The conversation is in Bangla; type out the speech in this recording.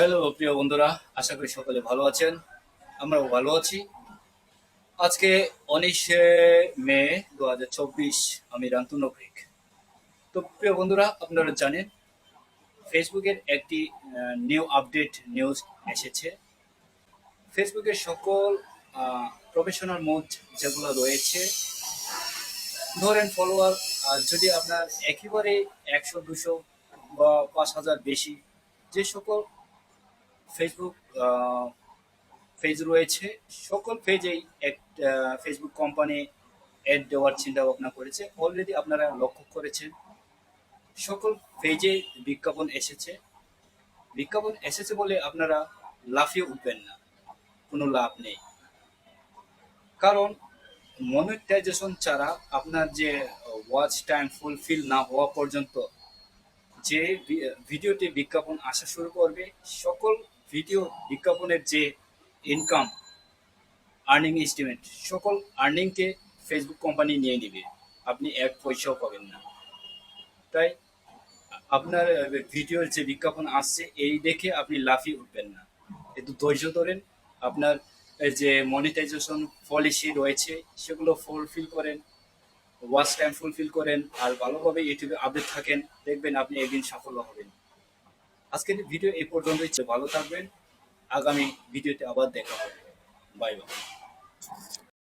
হ্যালো, প্রিয় বন্ধুরা, আশা করি সকলে ভালো আছেন। আমরাও ভালো আছি। আজকে উনিশে মে দু হাজার চব্বিশ, আমি রান্তু নকরিক তো প্রিয় বন্ধুরা, আপনারা জানেন, ফেসবুকের একটি নিউ আপডেট নিউজ এসেছে। ফেসবুকের সকল প্রফেশনাল মোড যেগুলো রয়েছে ধরেন ফলোয়ার যদি আপনার একেবারে একশো, দুশো বা পাঁচ হাজার বেশি, যে সকল ফেসবুক পেজ রয়েছে। সকল পেজেই এক ফেসবুক কোম্পানি অ্যাড দেওয়ার চিন্তা ভাবনা করেছে। অলরেডি আপনারা লক্ষ্য করেছেন। সকল পেজে বিজ্ঞাপন এসেছে। বিজ্ঞাপন এসেছে বলে আপনারা লাফিয়ে উঠবেন না। কোনো লাভ নেই। কারণ মনিটাইজেশন ছাড়া আপনার যে ওয়াচ টাইম ফুলফিল না হওয়া পর্যন্ত যে ভিডিওতে বিজ্ঞাপন আসা শুরু করবে, সকল ভিডিও বিজ্ঞাপনের যে ইনকাম আর্নিং এস্টিমেট সকল আর্নিংকে ফেসবুক কোম্পানি নিয়ে নেবে। আপনি এক পয়সাও পাবেন না। তাই আপনার ভিডিওর যে বিজ্ঞাপন আসছে, এই দেখে আপনি লাফিয়ে উঠবেন না। একটু ধৈর্য ধরেন। আপনার যে মনিটাইজেশন পলিসি রয়েছে, সেগুলো ফুলফিল করেন। ওয়াচ টাইম ফুলফিল করেন। আর ভালোভাবে ইউটিউবে আপডেট থাকেন। দেখবেন আপনি একদিন সাফল্য হবেন। আজকের ভিডিও এই পর্যন্তই। ভালো থাকবেন। আগামী ভিডিওতে আবার দেখা হবে। Bye bye